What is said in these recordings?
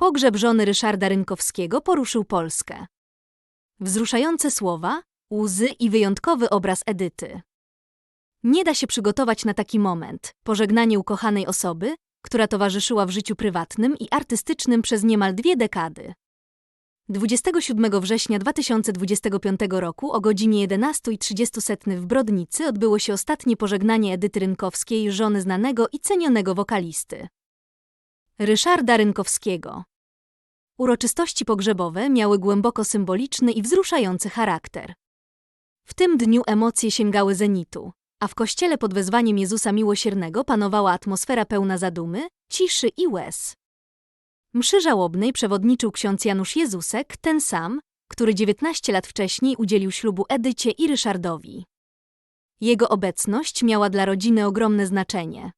Pogrzeb żony Ryszarda Rynkowskiego poruszył Polskę. Wzruszające słowa, łzy i wyjątkowy obraz Edyty. Nie da się przygotować na taki moment pożegnanie ukochanej osoby, która towarzyszyła w życiu prywatnym i artystycznym przez niemal dwie dekady. 27 września 2025 roku o godzinie 11.30 w Brodnicy odbyło się ostatnie pożegnanie Edyty Rynkowskiej, żony znanego i cenionego wokalisty. Ryszarda Rynkowskiego. Uroczystości pogrzebowe miały głęboko symboliczny i wzruszający charakter. W tym dniu emocje sięgały zenitu, a w kościele pod wezwaniem Jezusa Miłosiernego panowała atmosfera pełna zadumy, ciszy i łez. Mszy żałobnej przewodniczył ksiądz Janusz Jezusek, ten sam, który 19 lat wcześniej udzielił ślubu Edycie i Ryszardowi. Jego obecność miała dla rodziny ogromne znaczenie.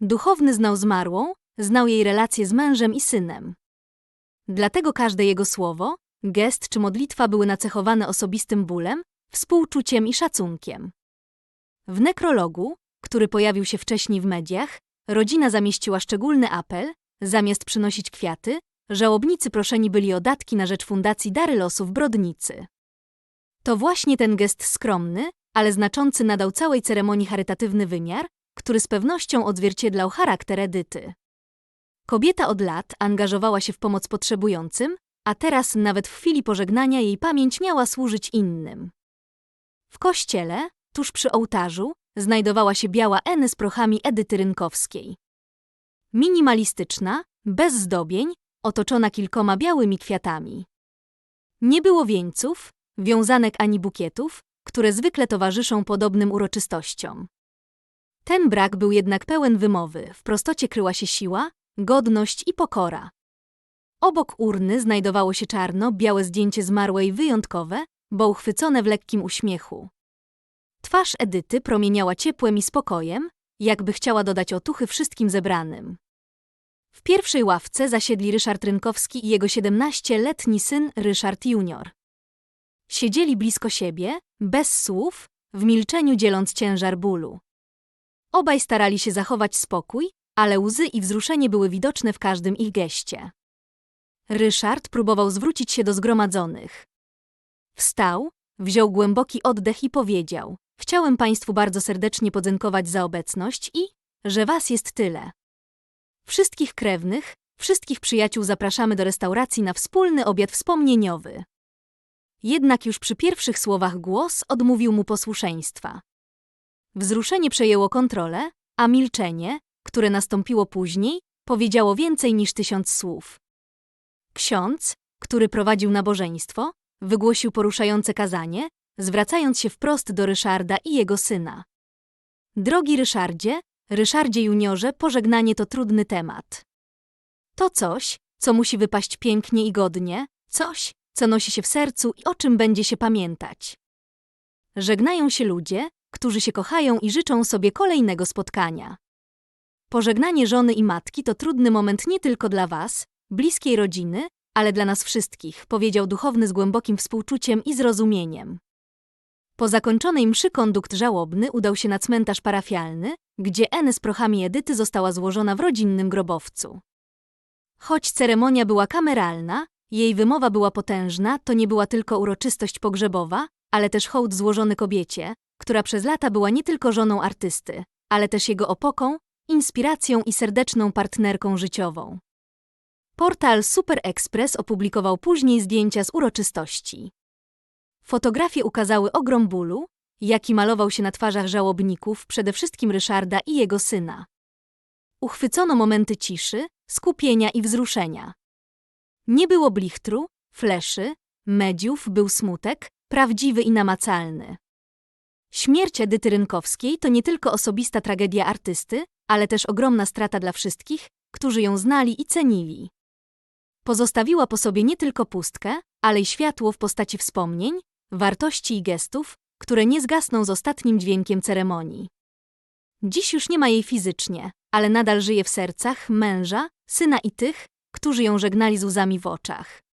Duchowny znał zmarłą, znał jej relacje z mężem i synem. Dlatego każde jego słowo, gest czy modlitwa były nacechowane osobistym bólem, współczuciem i szacunkiem. W nekrologu, który pojawił się wcześniej w mediach, rodzina zamieściła szczególny apel, zamiast przynosić kwiaty, żałobnicy proszeni byli o datki na rzecz Fundacji Dary Losu w Brodnicy. To właśnie ten gest skromny, ale znaczący nadał całej ceremonii charytatywny wymiar, który z pewnością odzwierciedlał charakter Edyty. Kobieta od lat angażowała się w pomoc potrzebującym, a teraz nawet w chwili pożegnania jej pamięć miała służyć innym. W kościele, tuż przy ołtarzu, znajdowała się biała Eny z prochami Edyty Rynkowskiej. Minimalistyczna, bez zdobień, otoczona kilkoma białymi kwiatami. Nie było wieńców, wiązanek ani bukietów, które zwykle towarzyszą podobnym uroczystościom. Ten brak był jednak pełen wymowy, w prostocie kryła się siła, godność i pokora. Obok urny znajdowało się czarno-białe zdjęcie zmarłej wyjątkowe, bo uchwycone w lekkim uśmiechu. Twarz Edyty promieniała ciepłem i spokojem, jakby chciała dodać otuchy wszystkim zebranym. W pierwszej ławce zasiedli Ryszard Rynkowski i jego 17-letni syn Ryszard Junior. Siedzieli blisko siebie, bez słów, w milczeniu dzieląc ciężar bólu. Obaj starali się zachować spokój, ale łzy i wzruszenie były widoczne w każdym ich geście. Ryszard próbował zwrócić się do zgromadzonych. Wstał, wziął głęboki oddech i powiedział: Chciałem Państwu bardzo serdecznie podziękować za obecność i, że Was jest tyle. Wszystkich krewnych, wszystkich przyjaciół zapraszamy do restauracji na wspólny obiad wspomnieniowy. Jednak już przy pierwszych słowach głos odmówił mu posłuszeństwa. Wzruszenie przejęło kontrolę, a milczenie, które nastąpiło później, powiedziało więcej niż tysiąc słów. Ksiądz, który prowadził nabożeństwo, wygłosił poruszające kazanie, zwracając się wprost do Ryszarda i jego syna. Drogi Ryszardzie, Ryszardzie Juniorze, pożegnanie to trudny temat. To coś, co musi wypaść pięknie i godnie, coś, co nosi się w sercu i o czym będzie się pamiętać. Żegnają się ludzie, którzy się kochają i życzą sobie kolejnego spotkania. Pożegnanie żony i matki to trudny moment nie tylko dla Was, bliskiej rodziny, ale dla nas wszystkich, powiedział duchowny z głębokim współczuciem i zrozumieniem. Po zakończonej mszy kondukt żałobny udał się na cmentarz parafialny, gdzie N z prochami Edyty została złożona w rodzinnym grobowcu. Choć ceremonia była kameralna, jej wymowa była potężna, to nie była tylko uroczystość pogrzebowa, ale też hołd złożony kobiecie, która przez lata była nie tylko żoną artysty, ale też jego opoką, inspiracją i serdeczną partnerką życiową. Portal Super Express opublikował później zdjęcia z uroczystości. Fotografie ukazały ogrom bólu, jaki malował się na twarzach żałobników, przede wszystkim Ryszarda i jego syna. Uchwycono momenty ciszy, skupienia i wzruszenia. Nie było blichtru, fleszy, mediów, był smutek, prawdziwy i namacalny. Śmierć Edyty Rynkowskiej to nie tylko osobista tragedia artysty, ale też ogromna strata dla wszystkich, którzy ją znali i cenili. Pozostawiła po sobie nie tylko pustkę, ale i światło w postaci wspomnień, wartości i gestów, które nie zgasną z ostatnim dźwiękiem ceremonii. Dziś już nie ma jej fizycznie, ale nadal żyje w sercach męża, syna i tych, którzy ją żegnali z łzami w oczach.